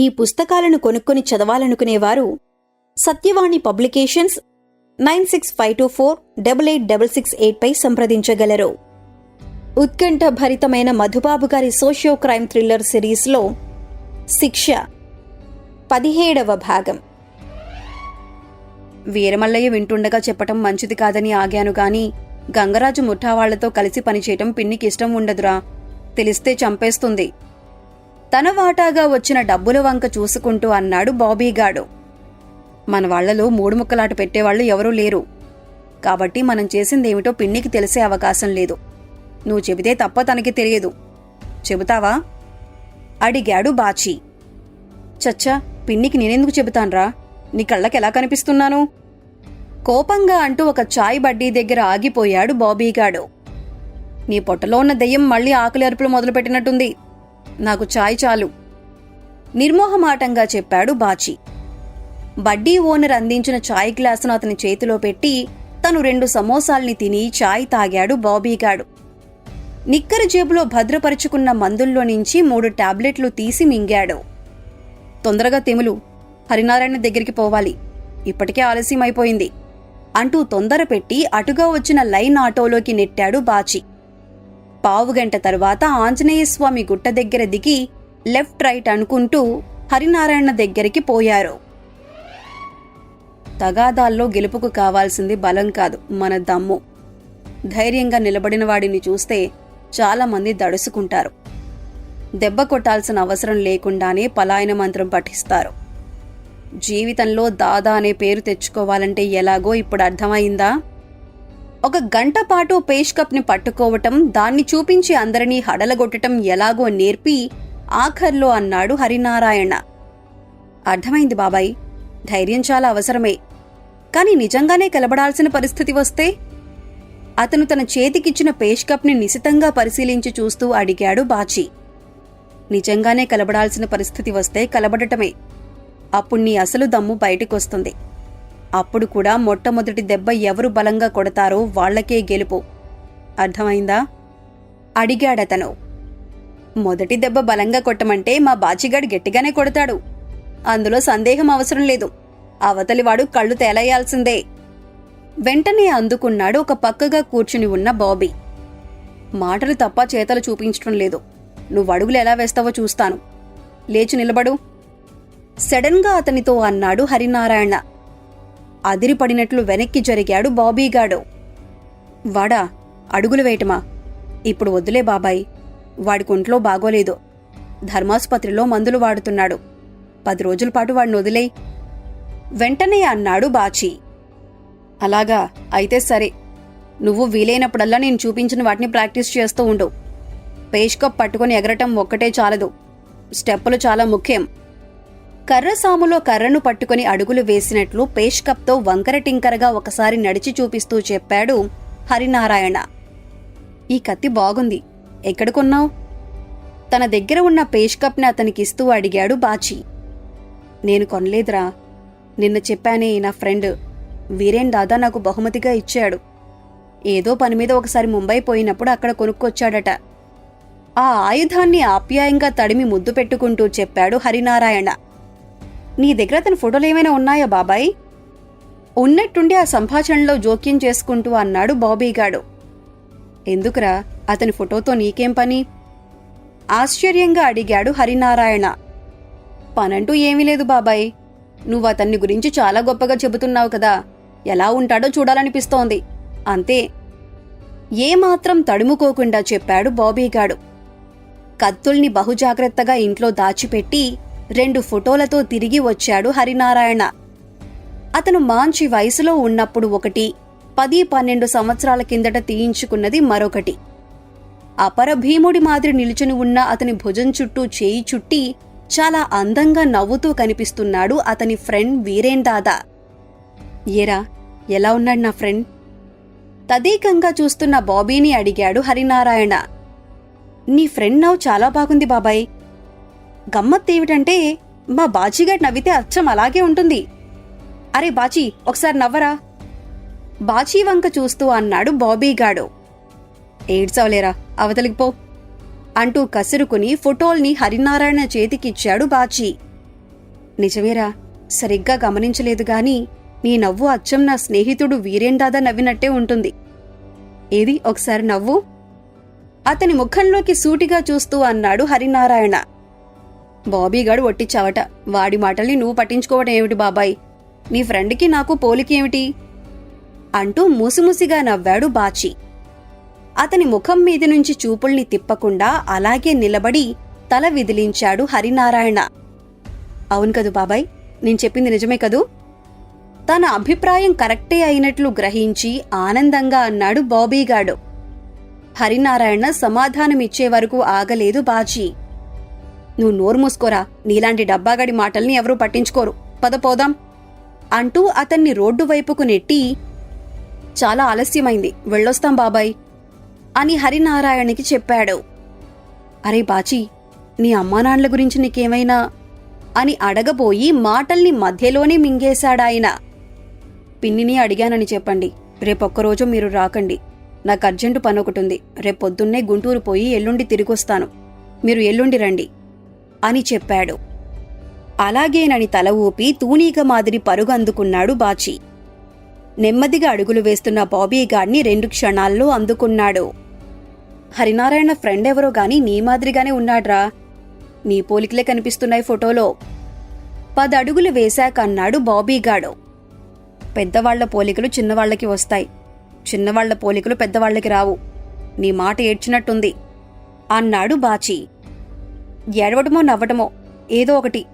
ఈ పుస్తకాలను కొనుక్కొని చదవాలనుకునేవారు Satyavani publications nine six five two four double eight double six eight పై సంప్రదించగలరు. ఉత్కంఠ భరితమైన మధుబాబు గారి సోషియో క్రైమ్ థ్రిల్లర్ సిరీస్లో శిక్ష. పదిహేడవ భాగం. వీరమల్లయ్య వింటుండగా చెప్పటం మంచిది కాదని ఆగాను గాని గంగరాజు ముఠావాళ్ళతో కలిసి పనిచేయటం పిన్నికి ఇష్టం ఉండదురా. తెలిస్తే చంపేస్తుంది. తన వాటాగా వచ్చిన డబ్బుల వంక చూసుకుంటూ అన్నాడు బాబీగాడు మన వాళ్ళలో మూడు ముక్కలాట పెట్టేవాళ్ళు ఎవరూ లేరు. కాబట్టి మనం చేసిందేమిటో పిన్నికి తెలిసే అవకాశం లేదు. నువ్వు చెబితే తప్ప తనకి తెలియదు. చెబుతావా? అడిగాడు బాచి. చచ్చా పిన్నికి నేనెందుకు చెబుతాన్రా? నీ కళ్ళకెలా కనిపిస్తున్నాను? కోపంగా అంటూ ఒక చాయ్ బడ్డీ దగ్గర ఆగిపోయాడు బాబీగాడు నీ పొట్టలో ఉన్న దెయ్యం మళ్ళీ ఆకలి అరుపులు మొదలుపెట్టినట్టుంది. నాకు చాయ్ చాలు. నిర్మోహమాటంగా చెప్పాడు బాచి. బడ్డీ ఓనర్ అందించిన చాయ్ గ్లాసును అతని చేతిలో పెట్టి తను రెండు సమోసాల్ని తిని చాయ్ తాగాడు బాబీగాడు నిక్కరు జేబులో భద్రపరుచుకున్న మందుల్లో నుంచి మూడు టాబ్లెట్లు తీసి మింగాడు. తొందరగా తెములు. హరినారాయణ దగ్గరికి పోవాలి. ఇప్పటికే ఆలస్యం అయిపోయింది అంటూ తొందర పెట్టి అటుగా వచ్చిన లైన్ ఆటోలోకి నెట్టాడు బాచి. పావుగంట తర్వాత ఆంజనేయస్వామి గుట్ట దగ్గర దిగి లెఫ్ట్ రైట్ అనుకుంటూ హరినారాయణ దగ్గరికి పోయారు. తగాదాల్లో గెలుపుకు కావాల్సింది బలం కాదు మన దమ్ము. ధైర్యంగా నిలబడిన వాడిని చూస్తే చాలామంది దడుసుకుంటారు. దెబ్బ కొట్టాల్సిన అవసరం లేకుండానే పలాయన మంత్రం పఠిస్తారు. జీవితంలో దాదా అనే పేరు తెచ్చుకోవాలంటే ఎలాగో ఇప్పుడు అర్థమైందా? ఒక గంట పాటు పేష్ కప్ని పట్టుకోవటం దాన్ని చూపించి అందరినీ హడలగొట్టటం ఎలాగో నేర్పి ఆఖర్లో అన్నాడు హరినారాయణ. అర్థమైంది బాబాయ్ ధైర్యం చాలా అవసరమే. కాని నిజంగానే కలబడాల్సిన పరిస్థితి వస్తే? అతను తన చేతికిచ్చిన పేష్ కప్ని నిశితంగా పరిశీలించి చూస్తూ అడిగాడు బాచి. నిజంగానే కలబడాల్సిన పరిస్థితి వస్తే కలబడటమే. అప్పుడు నీ అసలు దమ్ము బయటికొస్తుంది. అప్పుడు కూడా మొట్టమొదటి దెబ్బ ఎవరు బలంగా కొడతారో వాళ్ళకే గెలుపు. అర్థమైందా? అడిగాడతను. మొదటి దెబ్బ బలంగా కొట్టమంటే మా బాచిగాడు గట్టిగానే కొడతాడు. అందులో సందేహం అవసరం లేదు. అవతలివాడు కళ్ళు తేలయ్యాల్సిందే వెంటనే అందుకున్నాడు ఒక పక్కగా కూర్చుని ఉన్న బాబీ. మాటలు తప్ప చేతలు చూపించడం లేదు. నువ్వు అడుగులు ఎలా వేస్తావో చూస్తాను. లేచి నిలబడు. సడన్గా అతనితో అన్నాడు హరినారాయణ. అదిరిపడినట్లు వెనక్కి జరిగాడు బాబీగాడు వాడా అడుగులు వేయటమా? ఇప్పుడు వద్దులే బాబాయ్. వాడికి ఒంట్లో బాగోలేదు. ధర్మాసుపత్రిలో మందులు వాడుతున్నాడు. పది రోజుల పాటు వాడిని వదిలే వెంటనే అన్నాడు బాచి. అలాగా అయితే సరే. నువ్వు వీలైనప్పుడల్లా నేను చూపించిన వాటిని ప్రాక్టీస్ చేస్తూ ఉండు. పేష్ కప్ పట్టుకొని ఎగరటం ఒక్కటే చాలదు. స్టెప్పులు చాలా ముఖ్యం. కర్రసాములో కర్రను పట్టుకుని అడుగులు వేసినట్లు పేష్కప్తో వంకర టింకరగా ఒకసారి నడిచి చూపిస్తూ చెప్పాడు హరినారాయణ. ఈ కత్తి బాగుంది. ఎక్కడ కొన్నావు? తన దగ్గర ఉన్న పేష్కప్ని అతనికిస్తూ అడిగాడు బాచి. నేను కొనలేదురా. నిన్న చెప్పానే నా ఫ్రెండ్ వీరేన్ దాదా నాకు బహుమతిగా ఇచ్చాడు. ఏదో పని మీద ఒకసారి ముంబై పోయినప్పుడు అక్కడ కొనుక్కొచ్చాడట. ఆ ఆయుధాన్ని ఆప్యాయంగా తడిమి ముద్దు పెట్టుకుంటూ చెప్పాడు హరినారాయణ. నీ దగ్గర అతని ఫోటోలు ఏమైనా ఉన్నాయా బాబాయ్? ఉన్నట్టుండి ఆ సంభాషణలో జోక్యం చేసుకుంటూ అన్నాడు బాబీగాడు ఎందుకురా అతని ఫోటోతో నీకేం పని? ఆశ్చర్యంగా అడిగాడు హరినారాయణ. పనంటూ ఏమీ లేదు బాబాయ్. నువ్వు అతన్ని గురించి చాలా గొప్పగా చెబుతున్నావు కదా. ఎలా ఉంటాడో చూడాలనిపిస్తోంది. అంతే. ఏమాత్రం తడుముకోకుండా చెప్పాడు బాబీగాడు కత్తుల్ని బహుజాగ్రత్తగా ఇంట్లో దాచిపెట్టి రెండు ఫోటోలతో తిరిగి వచ్చాడు హరినారాయణ. అతను మాంచి వయసులో ఉన్నప్పుడు ఒకటి పది పన్నెండు సంవత్సరాల కిందట తీయించుకున్నది మరొకటి. అపర భీముడి మాదిరి నిలుచుని ఉన్న అతని భుజం చుట్టూ చేయి చుట్టి చాలా అందంగా నవ్వుతూ కనిపిస్తున్నాడు అతని ఫ్రెండ్ వీరేన్ దాదా ఏరా ఎలా ఉన్నాడు నా ఫ్రెండ్? తదేకంగా చూస్తున్న బాబీని అడిగాడు హరినారాయణ. నీ ఫ్రెండ్ నవ్వు చాలా బాగుంది బాబాయ్. గమ్మత్తేమిటంటే మా బాచీగాడు నవ్వితే అచ్చం అలాగే ఉంటుంది. అరే బాచీ ఒకసారి నవ్వరా? బాచీ వంక చూస్తూ అన్నాడు బాబీగాడు. ఏడ్చవలేరా అవతలికి పో అంటూ కసురుకుని ఫోటోల్ని హరినారాయణ చేతికిచ్చాడు బాచీ నిజమేరా సరిగ్గా గమనించలేదు గాని నీ నవ్వు అచ్చం నా స్నేహితుడు వీరేన్ దాదా నవ్వినట్టే ఉంటుంది. ఏది ఒకసారి నవ్వు? అతని ముఖంలోకి సూటిగా చూస్తూ అన్నాడు హరినారాయణ. బాబీగాడు ఒట్టిచ్చావట. వాడి మాటల్ని నువ్వు పట్టించుకోవటం ఏమిటి బాబాయ్? నీ ఫ్రెండ్కి నాకు పోలికి ఏమిటి? అంటూ ముసిముసిగా నవ్వాడు బాచి. అతని ముఖం మీద నుంచి చూపుల్ని తిప్పకుండా అలాగే నిలబడి తల విదిలించాడు హరినారాయణ. అవును కదూ బాబాయ్? నేను చెప్పింది నిజమే కదూ? తన అభిప్రాయం కరెక్టే అయినట్లు గ్రహించి ఆనందంగా అన్నాడు బాబీగాడు హరినారాయణ సమాధానమిచ్చే వరకు ఆగలేదు బాజీ నువ్వు నోరు మూసుకోరా? నీలాంటి డబ్బాగడి మాటల్ని ఎవరూ పట్టించుకోరు. పద పోదాం. అంటూ అతన్ని రోడ్డు వైపుకు నెట్టి చాలా ఆలస్యమైంది. వెళ్ళొస్తాం బాబాయ్ అని హరినారాయణకి చెప్పాడు. అరే బాచీ నీ అమ్మానాన్నల గురించి నీకేమైనా అని అడగబోయి మాటల్ని మధ్యలోనే మింగేశాడాయన. పిన్నిని అడిగానని చెప్పండి. రేపొక్కరోజు మీరు రాకండి. నాకు అర్జెంటు పని ఒకటుంది రేపొద్దున్నే గుంటూరు పోయి ఎల్లుండి తిరిగొస్తాను. మీరు ఎల్లుండి రండి. అని చెప్పాడు. అలాగేనని తల ఊపి తూనీగ మాదిరి పరుగు అందుకున్నాడు బాచి. నెమ్మదిగా అడుగులు వేస్తున్న బాబీ గాడ్ని రెండు క్షణాల్లో అందుకున్నాడు. హరినారాయణ ఫ్రెండ్ ఎవరో గాని నీ మాదిరిగానే ఉన్నాడ్రా. నీ పోలికలే కనిపిస్తున్నాయి ఫోటోలో. పదడుగులు వేశాక అన్నాడు బాబీగాడు పెద్దవాళ్ళ పోలికలు చిన్నవాళ్ళకి వస్తాయి. చిన్నవాళ్ళ పోలికలు పెద్దవాళ్ళకి రావు. నీ మాట ఏడ్చినట్టుంది. అన్నాడు బాచి. ఏడవటమో నవ్వటమో ఏదో ఒకటి.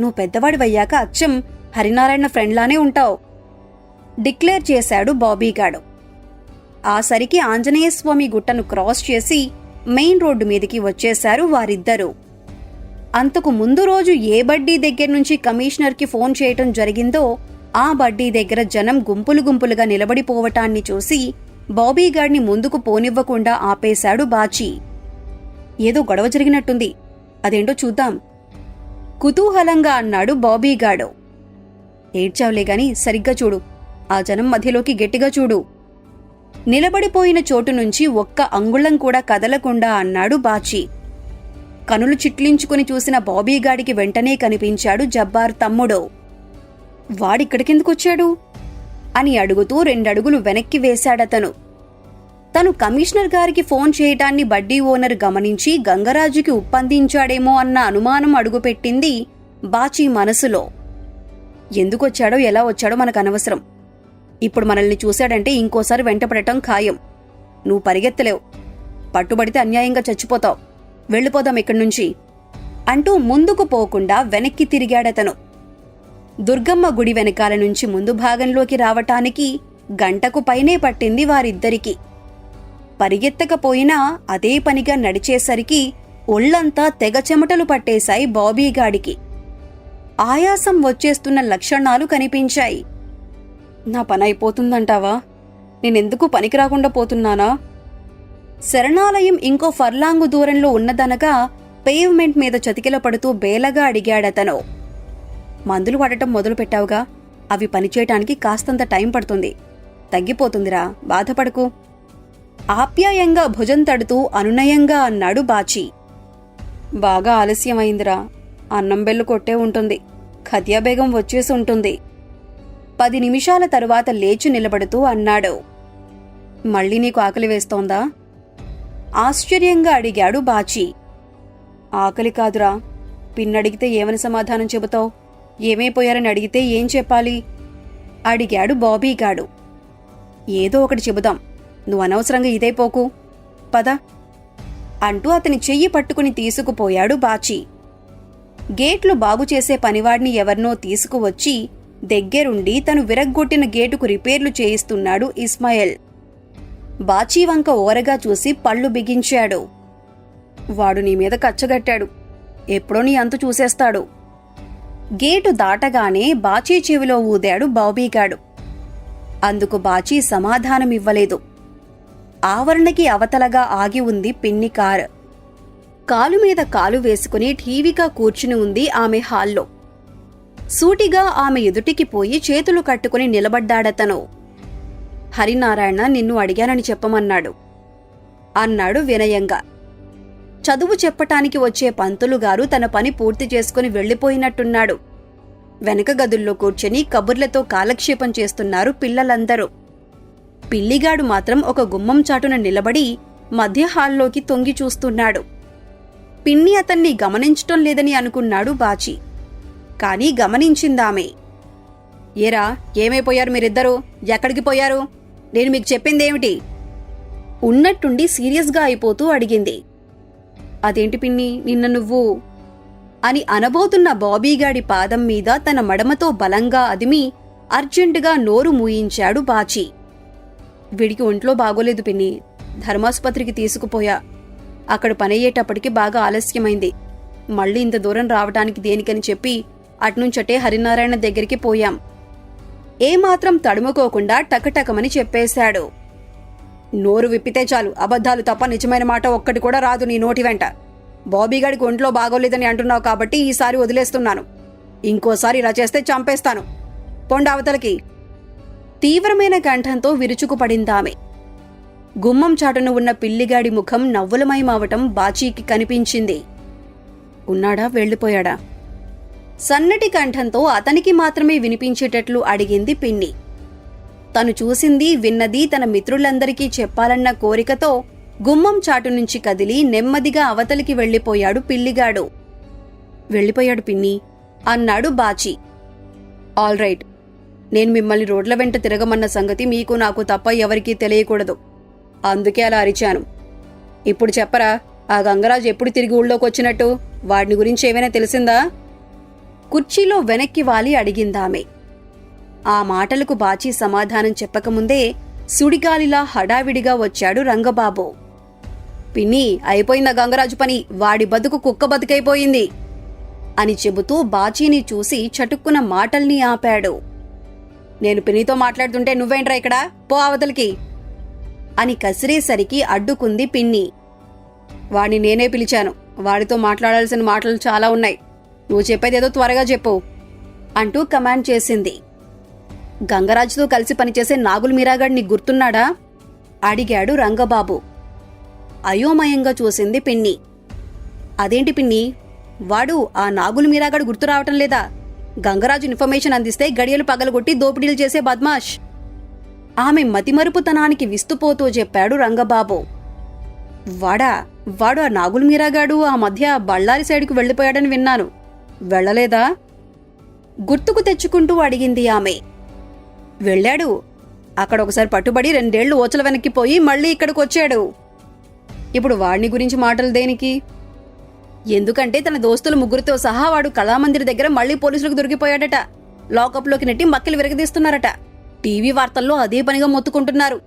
నువ్వు పెద్దవాడివయ్యాక అచ్చం హరినారాయణ ఫ్రెండ్లానే ఉంటావు. డిక్లేర్ చేశాడు బాబీగాడు. ఆ సరికి ఆంజనేయస్వామి గుట్టను క్రాస్ చేసి మెయిన్ రోడ్డు మీదికి వచ్చేశారు వారిద్దరూ. అంతకు ముందు రోజు ఏ బడ్డీ దగ్గర నుంచి కమిషనర్కి ఫోన్ చేయటం జరిగిందో ఆ బడ్డీ దగ్గర జనం గుంపులు గుంపులుగా నిలబడిపోవటాన్ని చూసి బాబీగాడ్ని ముందుకు పోనివ్వకుండా ఆపేశాడు బాచీ. ఏదో గొడవ జరిగినట్టుంది. అదేంటో చూద్దాం. కుతూహలంగా అన్నాడు బాబీగాడు ఏడ్చావులే గాని సరిగ్గా చూడు. ఆ జనం మధ్యలోకి గట్టిగా చూడు. నిలబడిపోయిన చోటు నుంచి ఒక్క అంగుళం కూడా కదలకుండా అన్నాడు బాచి. కనులు చిట్లించుకుని చూసిన బాబీగాడికి వెంటనే కనిపించాడు జబ్బార్ తమ్ముడు. వాడిక్కడికెందుకొచ్చాడు? అని అడుగుతూ రెండడుగులు వెనక్కి వేశాడతను. తను కమిషనర్ గారికి ఫోన్ చేయటాన్ని బడ్డీ ఓనర్ గమనించి గంగరాజుకి ఉప్పందించాడేమో అన్న అనుమానం అడుగుపెట్టింది బాచీ మనసులో. ఎందుకొచ్చాడో ఎలా వచ్చాడో మనకు అనవసరం. ఇప్పుడు మనల్ని చూశాడంటే ఇంకోసారి వెంటపడటం ఖాయం. నువ్వు పరిగెత్తలేవు. పట్టుబడితే అన్యాయంగా చచ్చిపోతావు. వెళ్ళిపోదాం ఇక్కడి నుంచి అంటూ ముందుకు పోకుండా వెనక్కి తిరిగాడతను. దుర్గమ్మ గుడి వెనకాల నుంచి ముందు భాగంలోకి రావటానికి గంటకు పైనే పట్టింది వారిద్దరికీ. పరిగెత్తకపోయినా అదే పనిగా నడిచేసరికి ఒళ్ళంతా తెగ చెమటలు పట్టేశాయి బాబీగాడికి ఆయాసం వచ్చేస్తున్న లక్షణాలు కనిపించాయి. నా పని అయిపోతుందంటావా? నేనెందుకు పనికి రాకుండా పోతున్నానా? శరణాలయం ఇంకో ఫర్లాంగు దూరంలో ఉన్నదనగా పేవ్మెంట్ మీద చతికిల పడుతూ బేలగా అడిగాడతను. మందులు వాడటం మొదలుపెట్టావుగా అవి పనిచేయటానికి కాస్తంత టైం పడుతుంది. తగ్గిపోతుందిరా బాధపడకు. ఆప్యాయంగా భుజం తడుతూ అనునయంగా అన్నాడు బాచి. బాగా ఆలస్యమైందిరా. అన్నం బెల్లు కొట్టే ఉంటుంది. ఖద్యాబేగం వచ్చేసి ఉంటుంది. పది నిమిషాల తరువాత లేచి నిలబడుతూ అన్నాడు. మళ్ళీ నీకు ఆకలి వేస్తోందా? ఆశ్చర్యంగా అడిగాడు బాచి. ఆకలి కాదురా. పిన్నడిగితే ఏమని సమాధానం చెబుతావు? ఏమైపోయారని అడిగితే ఏం చెప్పాలి? అడిగాడు బాబీగాడు ఏదో ఒకటి చెబుదాం. నువ్వు అనవసరంగా ఇదైపోకు పద. అంటూ అతని చెయ్యి పట్టుకుని తీసుకుపోయాడు బాచి. గేట్లు బాగుచేసే పనివాడిని ఎవరినో తీసుకువచ్చి దగ్గరుండి తను విరగ్గొట్టిన గేటుకు రిపేర్లు చేయిస్తున్నాడు ఇస్మాయిల్. బాచీ వంక ఓరగా చూసి పళ్ళు బిగించాడు. వాడు నీ మీద కచ్చగట్టాడు. ఎప్పుడో నీ అంతు చూసేస్తాడు. గేటు దాటగానే బాచీ చెవిలో ఊదాడు బాబీగాడు. అందుకు బాచీ సమాధానమివ్వలేదు. ఆవరణకి అవతలగా ఆగి ఉంది పిన్ని కార్. కాలు మీద కాలు వేసుకుని ఠీవిగా కూర్చుని ఉంది ఆమె హాల్లో. సూటిగా ఆమె ఎదుటికి పోయి చేతులు కట్టుకుని నిలబడ్డాడతను. హరినారాయణ నిన్ను అడిగానని చెప్పమన్నాడు. అన్నాడు వినయంగా. చదువు చెప్పటానికి వచ్చే పంతులు గారు తన పని పూర్తి చేసుకుని వెళ్ళిపోయినట్టున్నాడు. వెనక గదుల్లో కూర్చొని కబుర్లతో కాలక్షేపం చేస్తున్నారు పిల్లలందరూ. పిల్లిగాడు మాత్రం ఒక గుమ్మం చాటున నిలబడి మధ్య హాల్లోకి తొంగి చూస్తున్నాడు. పిన్ని అతన్ని గమనించటం లేదని అనుకున్నాడు బాచి. కానీ గమనించిందామె. ఏరా ఏమైపోయారు మీరిద్దరూ? ఎక్కడికి పోయారు? నేను మీకు చెప్పిందేమిటి? ఉన్నట్టుండి సీరియస్గా అయిపోతూ అడిగింది. అదేంటి పిన్ని నిన్న నువ్వు అని అనబోతున్న బాబీగాడి పాదం మీద తన మడమతో బలంగా అదిమి అర్జెంటుగా నోరు మూయించాడు బాచి. వీడికి ఒంట్లో బాగోలేదు పిన్ని. ధర్మాసుపత్రికి తీసుకుపోయా. అక్కడ పనయ్యేటప్పటికి బాగా ఆలస్యమైంది. మళ్ళీ ఇంత దూరం రావటానికి దేనికని చెప్పి అట్నుంచటే హరినారాయణ దగ్గరికి పోయాం. ఏమాత్రం తడుముకోకుండా టకటకమని చెప్పేశాడు. నోరు విప్పితే చాలు. అబద్ధాలు తప్ప నిజమైన మాట ఒక్కటి కూడా రాదు నీ నోటి వెంట. బాబీగాడికి ఒంట్లో బాగోలేదని అంటున్నావు కాబట్టి ఈసారి వదిలేస్తున్నాను. ఇంకోసారి ఇలా చేస్తే చంపేస్తాను. పొండావతలకి తీవ్రమైన కంఠంతో విరుచుకుపడిందామె. గుమ్మం చాటున ఉన్న పిల్లిగాడి ముఖం నవ్వులమయమవటం బాచీకి కనిపించింది. ఉన్నాడా? వెళ్ళిపోయాడా? సన్నటి కంఠంతో అతనికి మాత్రమే వినిపించేటట్లు అడిగింది పిన్ని. తను చూసింది విన్నది తన మిత్రులందరికీ చెప్పాలన్న కోరికతో గుమ్మం చాటు నుంచి కదిలి నెమ్మదిగా అవతలికి వెళ్ళిపోయాడు పిల్లిగాడు. వెళ్ళిపోయాడు పిన్ని అన్నాడు బాచి. All right. నేను మిమ్మల్ని రోడ్ల వెంట తిరగమన్న సంగతి మీకు నాకు తప్ప ఎవరికీ తెలియకూడదు. అందుకే అలా అరిచాను. ఇప్పుడు చెప్పరా ఆ గంగరాజు ఎప్పుడు తిరిగి ఊళ్ళోకి వచ్చినట్టు? వాడిని గురించి ఏమైనా తెలిసిందా? కుర్చీలో వెనక్కి వాలి అడిగిందామె. ఆ మాటలకు బాచి సమాధానం చెప్పకముందే సుడిగాలిలా హడావిడిగా వచ్చాడు రంగబాబు. పిన్ని అయిపోయిందా గంగరాజు పని? వాడి బతుకు కుక్క బతుకైపోయింది. అని చెబుతూ బాచీని చూసి చటుక్కున మాటల్ని ఆపాడు. నేను పిన్నితో మాట్లాడుతుంటే నువ్వేంట్రా ఇక్కడ? పో అవతలికి. అని కసిరేసరికి అడ్డుకుంది పిన్ని. వాణ్ణి నేనే పిలిచాను. వాడితో మాట్లాడాల్సిన మాటలు చాలా ఉన్నాయి. నువ్వు చెప్పేదేదో త్వరగా చెప్పు అంటూ కమాండ్ చేసింది. గంగరాజుతో కలిసి పనిచేసే నాగుల్ మీరాగాడు నీకు గుర్తున్నాడా? అడిగాడు రంగబాబు. అయోమయంగా చూసింది పిన్ని. అదేంటి పిన్ని? వాడు ఆ నాగులు మీరాగాడు గుర్తు రావటం లేదా? గంగరాజు ఇన్ఫర్మేషన్ అందిస్తే గడియలు పగలగొట్టి దోపిడీలు చేసే బద్మాష్. ఆమె మతిమరుపుతనానికి విస్తుపోతూ చెప్పాడు రంగబాబు. వాడా వాడు ఆ నాగులు మీరాగాడు ఆ మధ్య బళ్ళారి సైడ్కు వెళ్ళిపోయాడని విన్నాను. వెళ్ళలేదా? గుర్తుకు తెచ్చుకుంటూ అడిగింది ఆమె. వెళ్ళాడు. అక్కడ ఒకసారి పట్టుబడి రెండేళ్ళు ఓచల వెనక్కి పోయి మళ్ళీ ఇక్కడికి వచ్చాడు ఇప్పుడు వాడిని గురించి మాటలు దేనికి? ఎందుకంటే తన దోస్తులు ముగ్గురితో సహా వాడు కళామందిర్ దగ్గర మళ్ళీ పోలీసులకు దొరికిపోయాడట. లాకప్లోకి నెట్టి మక్కలు విరగదీస్తున్నారట. టీవీ వార్తల్లో అదే పనిగా మొత్తుకుంటున్నారు.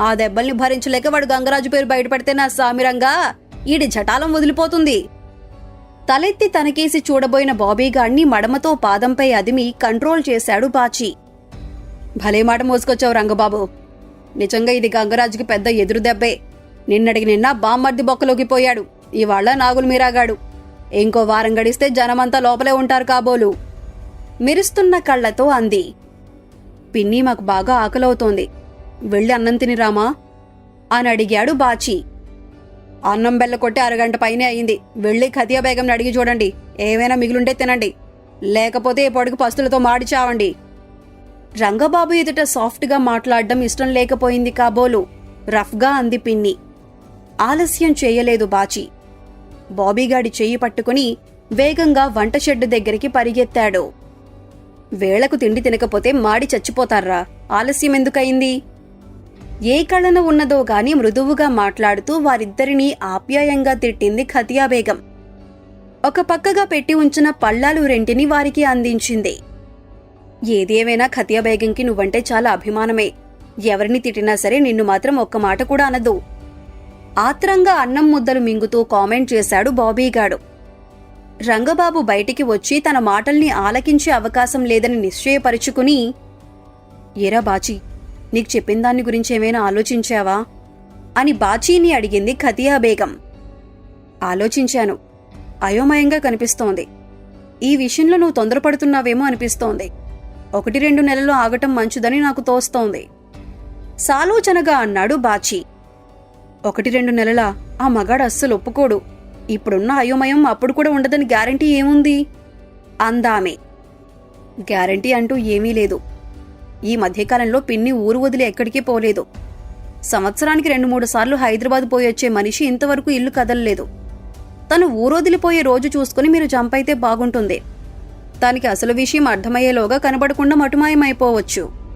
ఆ దెబ్బల్ని భరించలేక వాడు గంగరాజు పేరు బయటపెడితే నా సామిరంగా? ఈడి జటాలం వదిలిపోతుంది. తలెత్తి తనకేసి చూడబోయిన బాబీగాణ్ణి మడమతో పాదంపై అదిమి కంట్రోల్ చేశాడు బాచి. భలే మాట మోసుకొచ్చావు రంగబాబు. నిజంగా ఇది గంగరాజుకి పెద్ద ఎదురు దెబ్బే. నిన్నటికి నిన్న బామ్మర్ది బొక్కలోకి పోయాడు. ఇవాళ నాగులు మీరాగాడు. ఇంకో వారం గడిస్తే జనమంతా లోపలే ఉంటారు కాబోలు. మెరుస్తున్న కళ్ళతో అంది. పిన్ని మాకు బాగా ఆకలవుతోంది. వెళ్ళి అన్నం తినిరామా అని అడిగాడు బాచి. అన్నం బెల్ల కొట్టి అరగంట పైనే అయింది. వెళ్ళి ఖతియా బేగంని అడిగి చూడండి. ఏమైనా మిగులుంటే తినండి. లేకపోతే పొడికి పస్తులతో మాడి చావండి. రంగబాబు ఎదుట సాఫ్ట్గా మాట్లాడడం ఇష్టం లేకపోయింది కాబోలు. రఫ్గా అంది పిన్ని. ఆలస్యం చేయలేదు బాచి. బాబీగాడి చెయ్యి పట్టుకుని వేగంగా వంట షెడ్డు దగ్గరికి పరిగెత్తాడు. వేళకు తిండి తినకపోతే మాడి చచ్చిపోతారా? ఆలస్యం ఎందుకయింది? ఏ కళన ఉన్నదో గాని మృదువుగా మాట్లాడుతూ వారిద్దరినీ ఆప్యాయంగా తిట్టింది ఖతియా బేగం. ఒక పక్కగా పెట్టి ఉంచిన పళ్ళాలు రెంటిని వారికి అందించింది. ఏదేమైనా ఖతియా బేగంకి నువ్వంటే చాలా అభిమానమే. ఎవరిని తిట్టినా సరే నిన్ను మాత్రం ఒక్క మాట కూడా అనదు. ఆత్రంగా అన్నం ముద్దలు మింగుతూ కామెంట్ చేశాడు బాబీగాడు రంగబాబు బయటికి వచ్చి తన మాటల్ని ఆలకించే అవకాశం లేదని నిశ్చయపరుచుకుని ఏరా బాచి నీకు చెప్పిన దాన్ని గురించి ఏమైనా ఆలోచించావా? అని బాచీని అడిగింది ఖతియా బేగం. ఆలోచించాను. అయోమయంగా కనిపిస్తోంది. ఈ విషయంలో నువ్వు తొందరపడుతున్నావేమో అనిపిస్తోంది. ఒకటి రెండు నెలలు ఆగటం మంచిదని నాకు తోస్తోంది. సాలోచనగా అన్నాడు బాచీ. ఒకటి రెండు నెలలా ఆ మగాడు అస్సలు ఒప్పుకోడు. ఇప్పుడున్న అయోమయం అప్పుడు కూడా ఉండదని గ్యారంటీ ఏముంది? అందామే. గ్యారంటీ అంటూ ఏమీ లేదు. ఈ మధ్యకాలంలో పిన్ని ఊరు వదిలి ఎక్కడికి పోలేదు. సంవత్సరానికి రెండు మూడు సార్లు హైదరాబాద్ పోయొచ్చే మనిషి ఇంతవరకు ఇల్లు కదలలేదు. తను ఊరొదిలిపోయే రోజు చూసుకుని మీరు జంప్ అయితే బాగుంటుంది. దానికి అసలు విషయం అర్థమయ్యేలోగా కనబడకుండా మటుమాయమైపోవచ్చు.